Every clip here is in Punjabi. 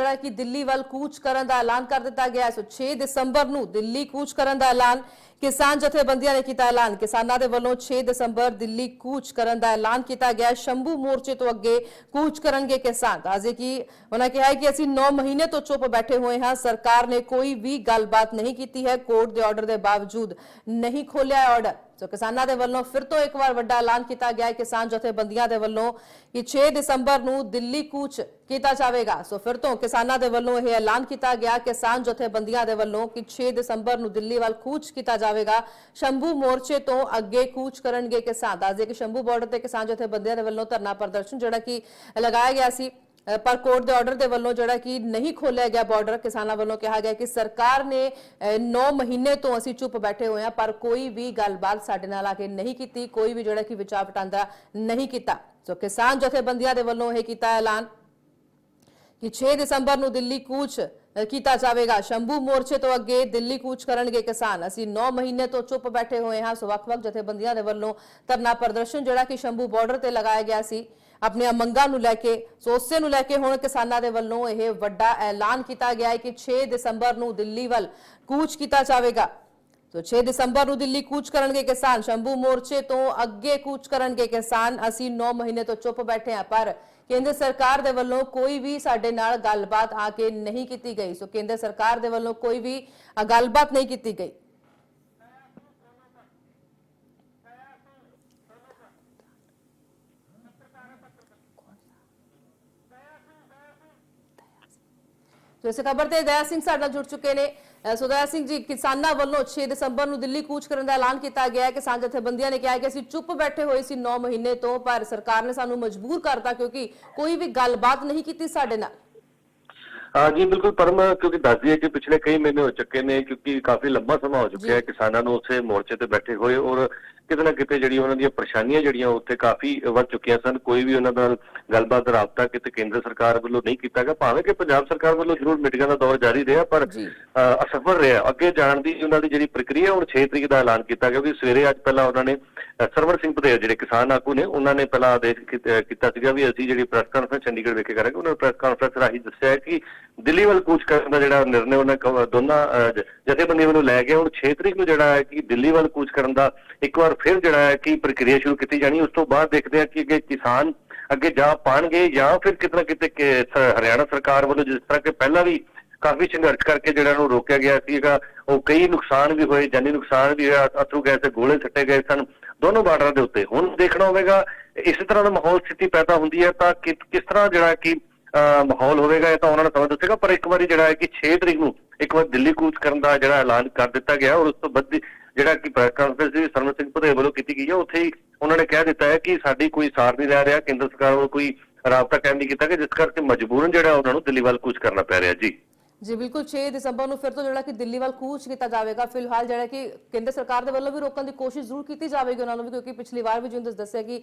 ਜਿਹੜਾ ਕਿ ਦਿੱਲੀ ਵੱਲ ਕੂਚ ਕਰਨ ਦਾ ਐਲਾਨ ਕਰ ਦਿੱਤਾ ਗਿਆ ਹੈ। ਸੋ 6 ਦਸੰਬਰ ਨੂੰ ਦਿੱਲੀ ਕੂਚ ਕਰਨ ਦਾ ਐਲਾਨ ਕਿਸਾਨ ਜਥੇਬੰਦੀਆਂ ਨੇ ਕੀਤਾ ਐਲਾਨ ਕਿਸਾਨਾਂ ਦੇ ਵੱਲੋਂ 6 ਦਸੰਬਰ ਦਿੱਲੀ ਕੂਚ ਕਰਨ ਦਾ ਐਲਾਨ ਕੀਤਾ ਗਿਆ ਹੈ। ਸ਼ੰਭੂ ਮੋਰਚੇ ਤੋਂ ਅੱਗੇ ਕੂਚ ਕਰਨਗੇ ਕਿਸਾਨ ਤਾਜ਼ੇ ਕਿ ਉਹਨਾਂ ਕਿਹਾ ਹੈ ਕਿ ਅਸੀਂ 9 ਮਹੀਨੇ ਤੋਂ ਚੁੱਪ ਬੈਠੇ ਹੋਏ ਹਾਂ ਸਰਕਾਰ ਨੇ ਕੋਈ ਵੀ ਗੱਲਬਾਤ ਨਹੀਂ ਕੀਤੀ ਹੈ ਕੋਰਟ ਦੇ ਆਰਡਰ ਦੇ ਬਾਵਜੂਦ ਨਹੀਂ ਖੋਲਿਆ ਆਰਡਰ ਸੋ ਕਿਸਾਨਾਂ ਦੇ ਵੱਲੋਂ ਫਿਰ ਤੋਂ ਇੱਕ ਵਾਰ ਵੱਡਾ ਐਲਾਨ ਕੀਤਾ ਗਿਆ ਹੈ ਕਿਸਾਨ ਜਥੇਬੰਦੀਆਂ ਦੇ ਵੱਲੋਂ ਕਿ 6 ਦਸੰਬਰ ਨੂੰ ਦਿੱਲੀ ਕੂਚ ਕੀਤਾ ਜਾਵੇਗਾ ਸੋ ਫਿਰ ਤੋਂ ਕਿਸਾਨਾਂ ਦੇ ਵੱਲੋਂ ਇਹ ਐਲਾਨ ਕੀਤਾ ਗਿਆ ਕਿਸਾਨ ਜਥੇਬੰਦੀਆਂ ਦੇ ਵੱਲੋਂ ਕਿ 6 ਦਸੰਬਰ ਨੂੰ ਦਿੱਲੀ ਵੱਲ ਕੂਚ ਕੀਤਾ ਜਾਵੇਗਾ। ਸ਼ੰਭੂ ਮੋਰਚੇ ਤੋਂ ਅੱਗੇ ਕੂਚ ਕਰਨਗੇ ਕਿਸਾਨ। ਦੱਸਦੇ ਕਿ ਸ਼ੰਭੂ ਬਾਰਡਰ ਤੇ ਕਿਸਾਨ ਜਥੇਬੰਦੀਆਂ ਦੇ ਵੱਲੋਂ ਧਰਨਾ ਪ੍ਰਦਰਸ਼ਨ ਜਿਹੜਾ ਕਿ ਲਗਾਇਆ ਗਿਆ ਸੀ। ਪਰ ਕੋਰਟ ਦੇ ਆਰਡਰ ਦੇ ਵੱਲੋਂ ਜਿਹੜਾ ਕਿ ਨਹੀਂ ਖੋਲਿਆ ਗਿਆ ਬਾਰਡਰ ਕਿਸਾਨਾਂ ਵੱਲੋਂ ਕਿਹਾ ਗਿਆ ਕਿ ਸਰਕਾਰ ਨੇ 9 ਮਹੀਨੇ ਤੋਂ ਅਸੀਂ ਚੁੱਪ ਬੈਠੇ ਹੋਏ ਹਾਂ, ਪਰ ਕੋਈ ਵੀ ਗੱਲਬਾਤ ਸਾਡੇ ਨਾਲ ਆ ਕੇ ਨਹੀਂ ਕੀਤੀ, ਕੋਈ ਵੀ ਜਿਹੜਾ ਕਿ ਵਿਚਾਰ ਵਟਾਂਦਰਾ ਨਹੀਂ ਕੀਤਾ। ਸੋ ਕਿਸਾਨ ਜਥੇਬੰਦੀਆਂ ਦੇ ਵੱਲੋਂ ਇਹ ਕੀਤਾ ਐਲਾਨ। ਕਿ 6 ਦਸੰਬਰ ਨੂੰ ਦਿੱਲੀ ਕੂਚ ਕੀਤਾ ਜਾਵੇਗਾ ਸ਼ੰਭੂ ਮੋਰਚੇ ਤੋਂ ਅੱਗੇ ਦਿੱਲੀ ਕੂਚ ਕਰਨਗੇ ਕਿਸਾਨ ਅਸੀਂ 9 ਮਹੀਨੇ ਤੋਂ ਚੁੱਪ ਬੈਠੇ ਹੋਏ ਹਾਂ ਸੋ ਵੱਖ-ਵੱਖ ਜਥੇਬੰਦੀਆਂ ਦੇ ਵੱਲੋਂ ਧਰਨਾ ਪ੍ਰਦਰਸ਼ਨ ਜਿਹੜਾ ਕਿ ਸ਼ੰਭੂ ਬਾਰਡਰ ਤੇ ਲਗਾਇਆ ਗਿਆ ਸੀ ਆਪਣੀਆਂ ਮੰਗਾਂ ਨੂੰ ਲੈ ਕੇ ਸੋ ਉਸੇ ਨੂੰ ਲੈ ਕੇ ਹੁਣ ਕਿਸਾਨਾਂ ਦੇ ਵੱਲੋਂ ਇਹ ਵੱਡਾ ਐਲਾਨ ਕੀਤਾ ਗਿਆ ਹੈ ਕਿ 6 ਦਸੰਬਰ ਨੂੰ ਦਿੱਲੀ ਵੱਲ ਕੂਚ ਕੀਤਾ ਜਾਵੇਗਾ ਤੋ 6 ਦਸੰਬਰ ਨੂੰ ਦਿੱਲੀ ਕੂਚ ਕਰਨਗੇ ਕਿਸਾਨ ਸ਼ੰਭੂ ਮੋਰਚੇ ਤੋਂ ਅੱਗੇ ਕੂਚ ਕਰਨਗੇ ਕਿਸਾਨ ਅਸੀਂ 9 ਮਹੀਨੇ ਤੋਂ ਚੁੱਪ ਬੈਠੇ ਹਾਂ ਪਰ ਕੇਂਦਰ ਸਰਕਾਰ ਦੇ ਵੱਲੋਂ ਕੋਈ ਵੀ ਸਾਡੇ ਨਾਲ ਗੱਲਬਾਤ ਆ ਕੇ ਨਹੀਂ ਕੀਤੀ ਗਈ ਸੋ ਕੇਂਦਰ ਸਰਕਾਰ ਦੇ ਵੱਲੋਂ ਕੋਈ ਵੀ ਗੱਲਬਾਤ ਨਹੀਂ ਕੀਤੀ ਗਈ ਸੋ ਇਸ ਖਬਰ ਤੇ ਦਇਆ ਸਿੰਘ ਸਾਡੇ ਨਾਲ ਜੁੜ ਚੁੱਕੇ ਨੇ। ਸੋ ਦਇਆ ਸਿੰਘ ਜੀ, ਕਿਸਾਨਾਂ ਵੱਲੋਂ 6 ਦਸੰਬਰ ਨੂੰ ਦਿੱਲੀ ਕੂਚ ਕਰਨ ਦਾ ਐਲਾਨ ਕੀਤਾ ਗਿਆ ਹੈ। ਕਿਸਾਨ ਜਥੇਬੰਦੀਆਂ ਨੇ ਕਿਹਾ ਕਿ ਅਸੀਂ ਚੁੱਪ ਬੈਠੇ ਹੋਏ ਸੀ 9 ਮਹੀਨੇ ਤੋਂ, ਪਰ ਸਰਕਾਰ ਨੇ ਸਾਨੂੰ ਮਜਬੂਰ ਕਰਤਾ ਕਿਉਂਕਿ ਕੋਈ ਵੀ ਗੱਲਬਾਤ ਨਹੀਂ ਕੀਤੀ ਸਾਡੇ ਨਾਲ। ਜੀ ਬਿਲਕੁਲ ਪਰਮ ਕਿਉਂਕਿ ਦੱਸਦੀ ਹੈ ਕਿ ਪਿਛਲੇ ਕਈ ਮਹੀਨੇ ਹੋ ਚੁੱਕੇ ਨੇ ਕਿਉਂਕਿ ਕਾਫੀ ਲੰਬਾ ਸਮਾਂ ਹੋ ਚੁੱਕਿਆ ਹੈ ਕਿਸਾਨਾਂ ਨੂੰ ਉੱਥੇ ਮੋਰਚੇ ਤੇ ਬੈਠੇ ਹੋਏ ਔਰ ਕਿਤੇ ਨਾ ਕਿਤੇ ਜਿਹੜੀ ਉਹਨਾਂ ਦੀਆਂ ਪਰੇਸ਼ਾਨੀਆਂ ਜਿਹੜੀਆਂ ਉੱਥੇ ਕਾਫੀ ਵੱਧ ਚੁੱਕੀਆਂ ਸਨ। ਕੋਈ ਵੀ ਉਹਨਾਂ ਨਾਲ ਗੱਲਬਾਤ ਰਾਬਤਾ ਕਿਤੇ ਕੇਂਦਰ ਸਰਕਾਰ ਵੱਲੋਂ ਨਹੀਂ ਕੀਤਾ ਗਿਆ ਭਾਵੇਂ ਕਿ ਪੰਜਾਬ ਸਰਕਾਰ ਵੱਲੋਂ ਜ਼ਰੂਰ ਮੀਟਿੰਗਾਂ ਦਾ ਦੌਰ ਜਾਰੀ ਰਿਹਾ ਪਰ ਅਸਫਲ ਰਿਹਾ। ਅੱਗੇ ਜਾਣ ਦੀ ਉਹਨਾਂ ਦੀ ਜਿਹੜੀ ਪ੍ਰਕਿਰਿਆ ਹੁਣ 6 ਤਰੀਕ ਦਾ ਐਲਾਨ ਕੀਤਾ ਗਿਆ ਕਿ ਸਵੇਰੇ ਅੱਜ ਪਹਿਲਾਂ ਉਹਨਾਂ ਨੇ ਅ, ਸਰਵਰ ਸਿੰਘ ਪਟੇਲ ਜਿਹੜੇ ਕਿਸਾਨ ਆਗੂ ਨੇ ਉਹਨਾਂ ਨੇ ਪਹਿਲਾਂ ਆਦੇਸ਼ ਕੀਤਾ ਸੀਗਾ ਵੀ ਅਸੀਂ ਜਿਹੜੀ ਪ੍ਰੈਸ ਕਾਨਫਰੰਸ ਚੰਡੀਗੜ੍ਹ ਵਿਖੇ ਕਰਾਂਗੇ ਉਹਨਾਂ ਨੇ ਪ੍ਰੈਸ ਕਾਨਫਰੰਸ ਰਾਹੀਂ ਦੱਸਿਆ ਕਿ ਦਿੱਲੀ ਵੱਲ ਕੂਚ ਕਰਨ ਦਾ ਜਿਹੜਾ ਨਿਰਣੇ ਉਹਨਾਂ ਦੋਨਾਂ ਜਥੇਬੰਦੀਆਂ ਵੱਲੋਂ ਲੈ ਕੇ ਹੁਣ 6 ਤਰੀਕ ਨੂੰ ਜਿਹੜਾ ਹੈ ਕਿ ਦਿੱਲੀ ਵੱਲ ਕੂਚ ਕਰਨ ਦਾ ਇੱਕ ਵਾਰ ਫਿਰ ਜਿਹੜਾ ਹੈ ਕਿ ਪ੍ਰਕਿਰਿਆ ਸ਼ੁਰੂ ਕੀਤੀ ਜਾਣੀ ਉਸ ਤੋਂ ਬਾਅਦ ਦੇਖਦੇ ਹਾਂ ਕਿ ਅੱਗੇ ਕਿਸਾਨ ਅੱਗੇ ਜਾ ਪਾਣਗੇ ਜਾਂ ਫਿਰ ਕਿਤਨਾ ਕਿਤੇ ਕਿ- ਸ- ਹਰਿਆਣਾ ਸਰਕਾਰ ਵੱਲੋਂ ਜਿਸ ਤਰ੍ਹਾਂ ਕਿ ਪਹਿਲਾਂ ਵੀ ਕਾਫੀ ਸੰਘਰਸ਼ ਕਰਕੇ ਜਿਹੜਾ ਨੂੰ ਰੋਕਿਆ ਗਿਆ ਸੀਗਾ ਉਹ ਕਈ ਨੁਕਸਾਨ ਵੀ ਹੋਏ ਜਾਨੀ ਨੁਕਸਾਨ ਵੀ ਹੋਇਆ ਅਥਰੂ ਗੈਸ ਦੇ ਗੋਲੇ ਸੱਟੇ ਗਏ ਸਨ ਦੋਨੋਂ ਬਾਰਡਰਾਂ ਦੇ ਉੱਤੇ। ਹੁਣ ਦੇਖਣਾ ਹੋਵੇਗਾ ਇਸੇ ਤਰ੍ਹਾਂ ਦਾ ਮਾਹੌਲ ਸਥਿਤੀ ਪੈਦਾ ਹੁੰਦੀ ਹੈ ਤਾਂ ਕਿ- ਕਿਸ ਤਰ੍ਹਾਂ ਜਿਹੜਾ ਕਿ ਅਹ, ਮਾਹੌਲ ਹੋਵੇਗਾ ਇਹ ਤਾਂ ਉਹਨਾਂ ਨੂੰ ਸਮਝ ਦੱਸੇਗਾ ਪਰ ਇੱਕ ਵਾਰੀ ਜਿਹੜਾ ਹੈ ਕਿ 6 ਤਰੀਕ ਨੂੰ ਇੱਕ ਵਾਰ ਦਿੱਲੀ ਕੂਚ ਕਰਨ ਦਾ ਜਿਹੜਾ ਐਲਾਨ ਕਰ ਦਿੱਤਾ ਗਿਆ ਔਰ ਉਸ ਤੋਂ ਬਾਅਦ ਜਿਹੜਾ ਕਿ ਪ੍ਰੈਸ ਕਾਨਫਰੰਸ ਵੀ ਸਰਮਨ ਸਿੰਘ ਭਦੇਵ ਵੱਲੋਂ ਕੀਤੀ ਗਈ ਹੈ ਉੱਥੇ ਹੀ ਉਹਨਾਂ ਨੇ ਕਹਿ ਦਿੱਤਾ ਹੈ ਕਿ ਸਾਡੀ ਕੋਈ ਸਾਰ ਨਹੀਂ ਲੈ ਰਿਹਾ ਕੇਂਦਰ ਸਰਕਾਰ ਵੱਲੋਂ ਕੋਈ ਰਾਬਤਾ ਕਾਇਮ ਨਹੀਂ ਕੀਤਾ ਗਿਆ ਜਿਸ ਕਰਕੇ ਮਜਬੂਰਨ ਜਿਹੜਾ ਉਹਨਾਂ ਨੂੰ ਦਿੱਲੀ ਵੱਲ ਕੂਚ ਕਰਨਾ ਪੈ ਰਿਹਾ ਜੀ। ਜੀ, ਬਿਲਕੁਲ 6 ਦਸੰਬਰ ਨੂੰ ਫਿਰ ਤੋਂ ਜਿਹੜਾ ਕਿ ਦਿੱਲੀ ਵੱਲ ਕੂਚ ਕੀਤਾ ਜਾਵੇਗਾ। ਫਿਲਹਾਲ ਜਿਹੜਾ ਕਿ ਕੇਂਦਰ ਸਰਕਾਰ ਦੇ ਵੱਲੋਂ ਵੀ ਰੋਕਣ ਦੀ ਕੋਸ਼ਿਸ਼ ਜ਼ਰੂਰ ਕੀਤੀ ਜਾਵੇਗੀ, ਉਹਨਾਂ ਨੂੰ ਵੀ ਕਿਉਂਕਿ ਪਿਛਲੀ ਵਾਰ ਵੀ ਜਿਵੇਂ ਤੁਸੀਂ ਦੱਸਿਆ ਕਿ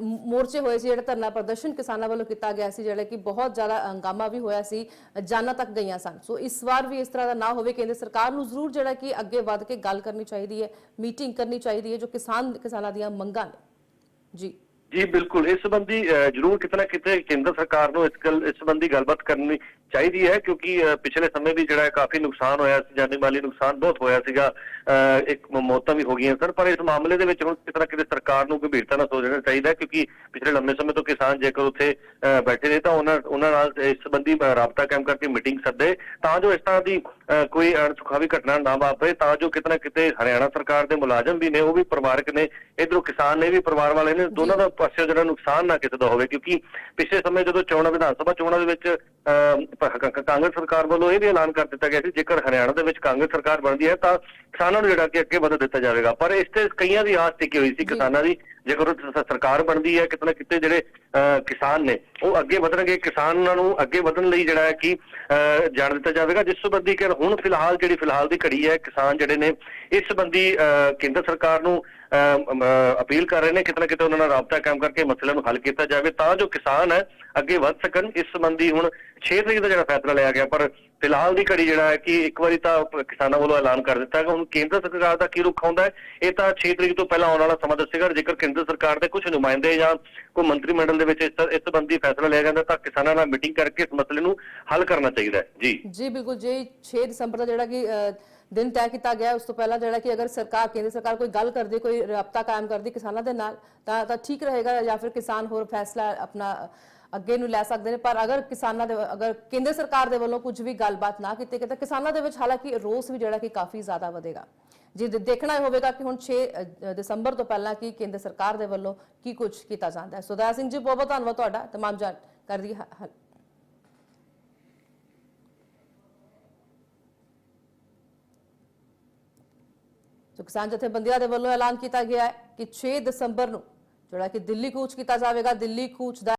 ਮੋਰਚੇ ਹੋਏ ਸੀ, ਜਿਹੜਾ ਧਰਨਾ ਪ੍ਰਦਰਸ਼ਨ ਕਿਸਾਨਾਂ ਵੱਲੋਂ ਕੀਤਾ ਗਿਆ ਸੀ, ਜਿਹੜਾ ਕਿ ਬਹੁਤ ਜ਼ਿਆਦਾ ਹੰਗਾਮਾ ਵੀ ਹੋਇਆ ਸੀ, ਜਾਨਾਂ ਤੱਕ ਗਈਆਂ ਸਨ। ਸੋ ਇਸ ਵਾਰ ਵੀ ਇਸ ਤਰ੍ਹਾਂ ਦਾ ਨਾ ਹੋਵੇ, ਕੇਂਦਰ ਸਰਕਾਰ ਨੂੰ ਜ਼ਰੂਰ ਜਿਹੜਾ ਕਿ ਅੱਗੇ ਵੱਧ ਕੇ ਗੱਲ ਕਰਨੀ ਚਾਹੀਦੀ ਹੈ, ਮੀਟਿੰਗ ਕਰਨੀ ਚਾਹੀਦੀ ਹੈ, ਜੋ ਕਿਸਾਨ, ਕਿਸਾਨਾਂ ਦੀਆਂ ਮੰਗਾਂ ਨੇ। ਜੀ। ਜੀ ਬਿਲਕੁਲ। ਇਸ ਸੰਬੰਧੀ ਜ਼ਰੂਰ ਕਿਤੇ ਨਾ ਕਿਤੇ ਕੇਂਦਰ ਸਰਕਾਰ ਨੂੰ ਇਸ ਗੱਲ ਇਸ ਸੰਬੰਧੀ ਗੱਲਬਾਤ ਕਰਨੀ ਚਾਹੀਦੀ ਹੈ ਕਿਉਂਕਿ ਪਿਛਲੇ ਸਮੇਂ ਵੀ ਜਿਹੜਾ ਕਾਫੀ ਨੁਕਸਾਨ ਹੋਇਆ ਸੀ ਜਾਨੀ ਮਾਲੀ ਨੁਕਸਾਨ ਬਹੁਤ ਹੋਇਆ ਸੀਗਾ। ਇੱਕ ਮੌਤਾਂ ਵੀ ਹੋ ਗਈਆਂ ਸਰ ਪਰ ਇਸ ਮਾਮਲੇ ਦੇ ਵਿੱਚ ਹੁਣ ਕਿਤੇ ਨਾ ਕਿਤੇ ਸਰਕਾਰ ਨੂੰ ਗੰਭੀਰਤਾ ਨਾਲ ਸੋਚਣਾ ਚਾਹੀਦਾ ਕਿਉਂਕਿ ਪਿਛਲੇ ਲੰਮੇ ਸਮੇਂ ਤੋਂ ਕਿਸਾਨ ਜੇਕਰ ਉੱਥੇ ਅਹ, ਬੈਠੇ ਨੇ ਤਾਂ ਉਹਨਾਂ ਉਹਨਾਂ ਨਾਲ ਇਸ ਸੰਬੰਧੀ ਰਾਬਤਾ ਕਾਇਮ ਕਰਕੇ ਮੀਟਿੰਗ ਸੱਦੇ। ਤਾਂ ਜੋ ਇਸ ਤਰ੍ਹਾਂ ਦੀ ਕੋਈ ਅਣਸੁਖਾਵੀ ਘਟਨਾ ਨਾ ਵਾਪਰੇ ਤਾਂ ਜੋ ਕਿਤੇ ਨਾ ਕਿਤੇ ਹਰਿਆਣਾ ਸਰਕਾਰ ਦੇ ਮੁਲਾਜ਼ਮ ਵੀ ਨੇ ਉਹ ਵੀ ਪਰਿਵਾਰਕ ਨੇ ਇਧਰੋਂ ਕਿਸਾਨ ਨੇ ਵੀ ਪਰਿਵਾਰ ਵਾਲੇ ਨੇ ਦੋਨਾਂ ਦਾ ਪਾਸੇ ਜਿਹੜਾ ਨੁਕਸਾਨ ਨਾ ਕਿਸੇ ਦਾ ਹੋਵੇ ਕਿਉਂਕਿ ਪਿਛਲੇ ਸਮੇਂ ਜਦੋਂ ਚੋਣਾਂ ਵਿਧਾਨ ਸਭਾ ਚੋਣਾਂ ਦੇ ਵਿੱਚ ਕਾਂਗਰਸ ਸਰਕਾਰ ਵੱਲੋਂ ਇਹ ਵੀ ਐਲਾਨ ਕਰ ਦਿੱਤਾ ਗਿਆ ਸੀ ਜੇਕਰ ਹਰਿਆਣਾ ਦੇ ਵਿੱਚ ਕਾਂਗਰਸ ਸਰਕਾਰ ਬਣਦੀ ਹੈ ਤਾਂ ਕਿਸਾਨਾਂ ਨੂੰ ਜਿਹੜਾ ਕਿ ਅੱਗੇ ਵਧ ਦਿੱਤਾ ਜਾਵੇਗਾ। ਪਰ ਇਸ ਤੇ ਕਈਆਂ ਦੀ ਆਸ ਟਿਕੀ ਹੋਈ ਸੀ ਕਿਸਾਨਾਂ ਦੀ ਜੇਕਰ ਸਰਕਾਰ ਬਣਦੀ ਹੈ ਕਿਤੇ ਨਾ ਕਿਤੇ ਜਿਹੜੇ ਕਿਸਾਨ ਨੇ ਉਹ ਅੱਗੇ ਵਧਣਗੇ। ਕਿਸਾਨਾਂ ਨੂੰ ਅੱਗੇ ਵਧਣ ਲਈ ਜਿਹੜਾ ਹੈ ਕਿ ਜਾਣ ਦਿੱਤਾ ਜਾਵੇਗਾ। ਜਿਸ ਸੰਬੰਧੀ ਕਿ ਹੁਣ ਫਿਲਹਾਲ ਜਿਹੜੀ ਫਿਲਹਾਲ ਦੀ ਘੜੀ ਹੈ ਕਿਸਾਨ ਜਿਹੜੇ ਨੇ ਇਸ ਸੰਬੰਧੀ ਕੇਂਦਰ ਸਰਕਾਰ ਨੂੰ ਅਪੀਲ ਕਰ ਰਹੇ ਨੇ ਕਿਤੇ ਕਿਤੇ ਉਹਨਾਂ ਨਾਲ ਰਾਬਤਾ ਕਾਇਮ ਕਰਕੇ ਮਸਲੇ ਨੂੰ ਹੱਲ ਕੀਤਾ ਜਾਵੇ। ਤਾਂ ਜੋ ਕਿਸਾਨ ਹੈ ਅੱਗੇ ਵੱਧ ਸਕਣ, ਇਸ ਸੰਬੰਧੀ ਹੁਣ 6 ਤਰੀਕ ਦਾ ਜਿਹੜਾ ਫੈਸਲਾ ਲਿਆ ਗਿਆ, ਪਰ ਫਿਲਹਾਲ ਦੀ ਘੜੀ ਜਿਹੜਾ ਹੈ ਕਿ ਇੱਕ ਵਾਰੀ ਤਾਂ ਕਿਸਾਨਾਂ ਵੱਲੋਂ ਐਲਾਨ ਕਰ ਦਿੱਤਾ ਹੈ ਹੁਣ ਕੇਂਦਰ ਸਰਕਾਰ ਦਾ ਕੀ ਰੁਖ ਆਉਂਦਾ ਹੈ, ਇਹ ਤਾਂ 6 ਤਰੀਕ ਤੋਂ ਪਹਿਲਾਂ ਆਉਣ ਵਾਲਾ ਸਮਾਂ ਦੱਸੇਗਾ ਜੇਕਰ ਕੇਂਦਰ ਸਰਕਾਰ ਦੇ ਕੁਝ ਨੁਮਾਇੰਦੇ ਜਾਂ ਕੋਈ ਮੰਤਰੀ ਮੰਡਲ ਦੇ ਵਿੱਚ ਇਸ ਸੰਬੰਧੀ ਫੈਸਲਾ ਲਿਆ ਜਾਂਦਾ, ਤਾਂ ਕਿਸਾਨਾਂ ਨਾਲ ਮੀਟਿੰਗ ਕਰਕੇ ਇਸ ਮਸਲੇ ਨੂੰ ਹੱਲ ਕਰਨਾ ਚਾਹੀਦਾ ਹੈ। ਜੀ। ਜੀ, ਬਿਲਕੁਲ ਜੀ 6 ਦਸੰਬਰ ਦਾ ਜਿਹੜਾ ਕਿ ਦਿਨ ਤੈਅ ਕੀਤਾ ਗਿਆ ਹੈ, ਉਸ ਤੋਂ ਪਹਿਲਾਂ ਜਿਹੜਾ ਕਿ ਅਗਰ ਸਰਕਾਰ ਕੇਂਦਰ ਸਰਕਾਰ ਕੋਈ ਗੱਲ ਕਰਦੀ ਕੋਈ ਰਾਬਤਾ ਕਾਇਮ ਕਰਦੀ ਕਿਸਾਨਾਂ ਦੇ ਨਾਲ ਤਾਂ ਤਾਂ ਠੀਕ ਰਹੇਗਾ ਜਾਂ ਫਿਰ ਕਿਸਾਨ ਹੋਰ ਫੈਸਲਾ ਆਪਣਾ ਅੱਗੇ ਨੂੰ ਲੈ ਸਕਦੇ ਨੇ ਪਰ ਅਗਰ ਕਿਸਾਨਾਂ ਦੇ ਅਗਰ ਕੇਂਦਰ ਸਰਕਾਰ ਦੇ ਵੱਲੋਂ ਕੁਝ ਵੀ ਗੱਲਬਾਤ ਨਾ ਕੀਤੀ ਗਈ ਤਾਂ ਕਿਸਾਨਾਂ ਦੇ ਵਿੱਚ ਹਾਲਾਂਕਿ ਰੋਸ ਵੀ ਜਿਹੜਾ ਕਿ ਕਾਫੀ ਜ਼ਿਆਦਾ ਵਧੇਗਾ ਜੀ ਦੇ- ਦੇਖਣਾ ਇਹ ਹੋਵੇਗਾ ਕਿ ਹੁਣ 6 ਅ, ਦਸੰਬਰ ਤੋਂ ਪਹਿਲਾਂ ਕੀ ਕੇਂਦਰ ਸਰਕਾਰ ਦੇ ਵੱਲੋਂ ਕੀ ਕੁਝ ਕੀਤਾ ਜਾਂਦਾ ਹੈ ਸੁਦਾ ਸਿੰਘ ਜੀ ਬਹੁਤ ਬਹੁਤ ਧੰਨਵਾਦ ਤੁਹਾਡਾ तमाम ਜਾਣਕਾਰੀ ਸੋ ਕਿਸਾਨ ਜਥੇਬੰਦੀਆਂ ਦੇ ਵੱਲੋਂ ਐਲਾਨ ਕੀਤਾ ਗਿਆ ਹੈ ਕਿ 6 ਦਸੰਬਰ ਨੂੰ ਜਿਹੜਾ ਕਿ ਦਿੱਲੀ ਕੂਚ ਕੀਤਾ ਜਾਵੇਗਾ, ਦਿੱਲੀ ਕੂਚ ਦਾ